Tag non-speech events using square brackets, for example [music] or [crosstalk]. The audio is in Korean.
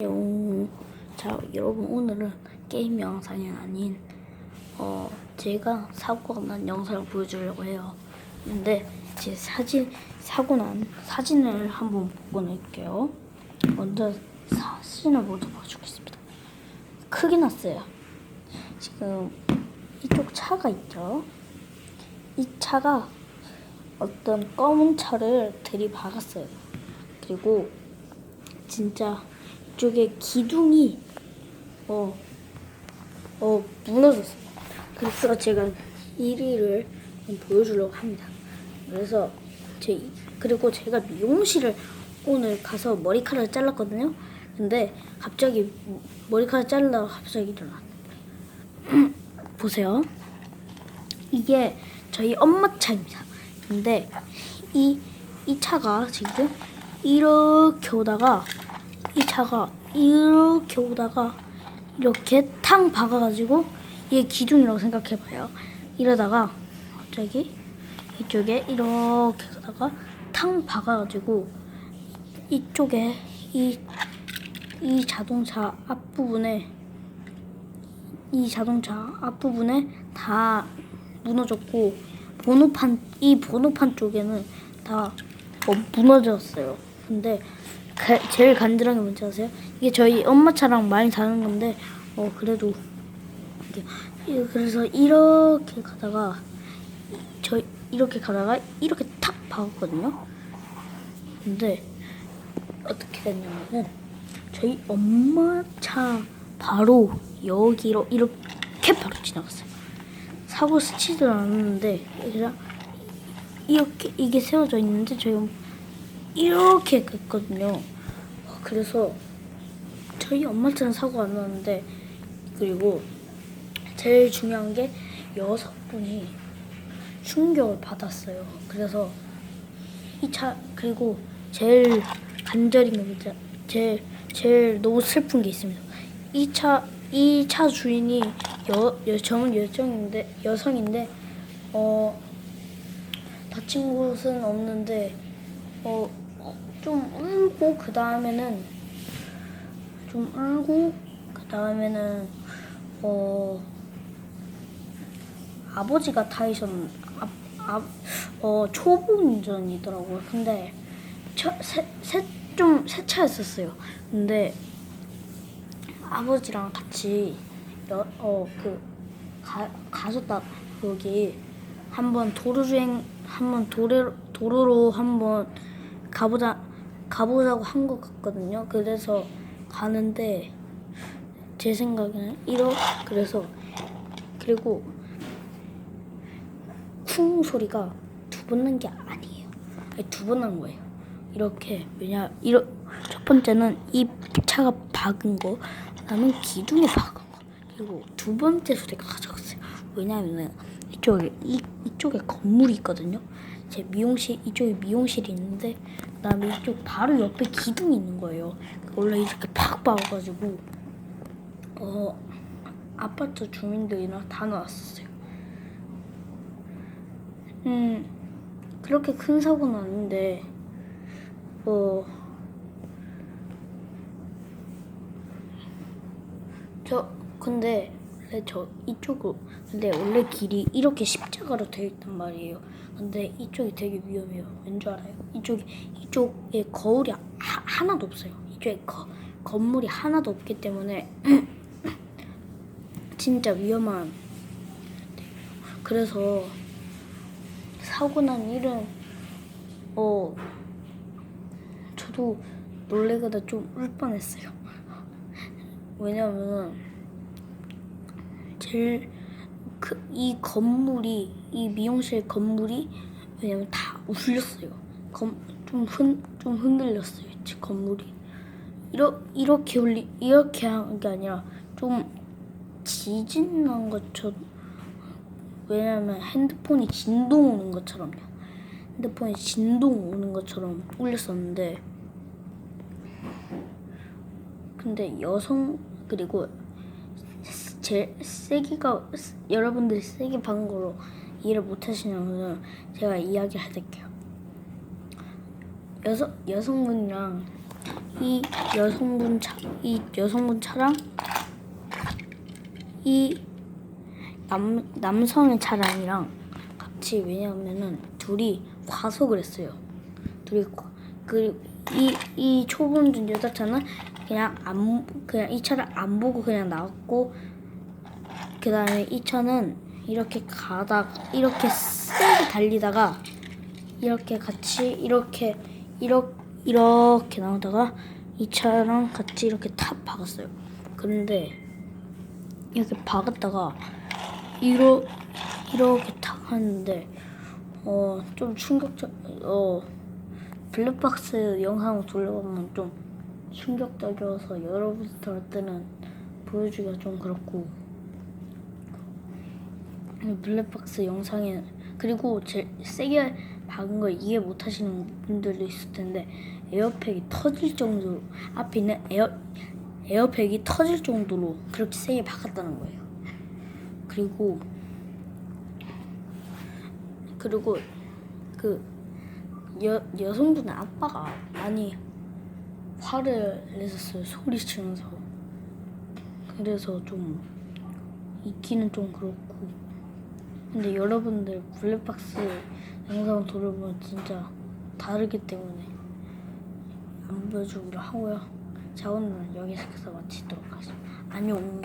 용. 자, 여러분 오늘은 게임 영상이 아닌 어 제가 사고가 난 영상을 보여주려고 해요. 근데 제 사진 사고 난 사진을 한번 보고 낼게요. 먼저 사진을 먼저 보여주겠습니다. 크게 났어요. 지금 이쪽 차가 있죠. 이 차가 어떤 검은 차를 들이박았어요. 그리고 진짜 이쪽에 기둥이 어, 어 무너졌어요. 그래서 제가 1위를 보여주려고 합니다. 그래서 제 그리고 제가 미용실을 오늘 가서 머리카락을 잘랐거든요. 근데 갑자기 머리카락 자르다가 갑자기 일어났네. [clears throat] 보세요. 이게 저희 엄마 차입니다. 근데 이, 이 차가 지금 이렇게 오다가 이 차가 이렇게 오다가 이렇게 탕 박아가지고 이게 기둥이라고 생각해봐요. 이러다가 갑자기 이쪽에 이렇게 가다가 탕 박아가지고 이쪽에 이, 이 자동차 앞부분에 이 자동차 앞부분에 다 무너졌고 번호판 이 번호판 쪽에는 다 어, 무너졌어요. 근데 가- 제일 간지러운 게 뭔지 아세요? 이게 저희 엄마 차랑 많이 다른 건데 어 그래도 이게 이- 그래서 이렇게 가다가 저 이렇게 가다가 이렇게 탁 박았거든요. 근데 어떻게 됐냐면은 저희 엄마 차 바로 여기로 이렇게 바로 지나갔어요. 사고 스치질 않았는데 그냥 이렇게 이게 세워져 있는데 저희 엄- 이렇게 했거든요. 어, 그래서 저희 엄마 차는 사고 안 났는데 그리고 제일 중요한 게 여섯 분이 충격을 받았어요. 그래서 이 차 그리고 제일 간절히 뭔지 제일 제일 너무 슬픈 게 있습니다. 이 차 이 차 주인이 여 여정 여정인데 여성인데 어 다친 곳은 없는데 어 좀 울고 그 다음에는 좀 울고 그 다음에는 어 아버지가 타이셨 아어 초보 운전이더라고요. 근데 새새좀새 차였었어요. 근데 아버지랑 같이 어그 가셨다 여기 한번 도로 주행 한번 도로 도로로 한번 가보자 가보자고 한 것 같거든요. 그래서 가는데 제 생각에는 이러 그래서 그리고 쿵 소리가 두 번 난 게 아니에요. 두번 난 거예요. 이렇게 왜냐 이러 첫 번째는 이 차가 박은 거, 그다음에 기둥에 박은 거, 그리고 두 번째 소리가 가져갔어요. 왜냐면은 이쪽에 이 이쪽에 건물이 있거든요. 제 미용실 이쪽에 미용실이 있는데 그다음에 이쪽 바로 옆에 기둥이 있는 거예요. 원래 이렇게 팍 박아가지고 어 아파트 주민들이랑 다 나왔었어요. 음 그렇게 큰 사고는 아닌데 어. 저 근데 원래 저 이쪽으로 근데 원래 길이 이렇게 십자가로 되어 있단 말이에요. 근데 이쪽이 되게 위험해요. 왠 줄 알아요? 이쪽이 이쪽에 거울이 하, 하나도 없어요. 이쪽에 거, 건물이 하나도 없기 때문에 [clears throat] 진짜 위험한. 그래서 사고 난 일은 어 저도 놀래가다 좀 울 뻔했어요. [laughs] 왜냐면 제일 그 이 건물이 이 미용실 건물이 왜냐면 다 울렸어요. 검 좀 흔 좀 흔들렸어요. 제 건물이 이러 이렇게 울리 이렇게 한 게 아니라 좀 지진 난 것처럼 왜냐면 핸드폰이 진동 오는 것처럼요. 핸드폰이 진동 오는 것처럼 울렸었는데 근데 여성 그리고 제 세기가 여러분들이 세게 박은 거로 이해를 못 하시냐면 제가 이야기 해드릴게요. 여성 여성분이랑 이 여성분 차, 이 여성분 차랑 이 남, 남성의 차량이랑 같이 왜냐하면은 둘이 과속을 했어요. 둘이 과- 그리고 이, 이 초본준 여자 차는 그냥 안 그냥 이 차를 안 보고 그냥 나왔고 그 다음에 이 차는 이렇게 가다 이렇게 세게 달리다가 이렇게 같이 이렇게 이렇게 이렇게 나오다가 이 차랑 같이 이렇게 탑 박았어요. 그런데 이렇게 박았다가 이러 이렇게 탁 하는데 어 좀 충격적 어 블랙박스 영상을 돌려보면 좀 충격적이어서 여러분들 때는 보여주기가 좀 그렇고 블랙박스 영상에 그리고 제일 세게 박은 걸 이해 못하시는 분들도 있을 텐데 에어팩이 터질 정도로 앞에 있는 에어 에어팩이 터질 정도로 그렇게 세게 박았다는 거예요. 그리고 그리고 그 여, 여성분의 아빠가 많이 화를 내셨어요 소리치면서 그래서 좀 있기는 좀 그렇고 근데 여러분들 블랙박스 영상 돌아보면 진짜 다르기 때문에 안 보여주기로 하고요. 자 오늘은 여기서 마치도록 하겠습니다. 안녕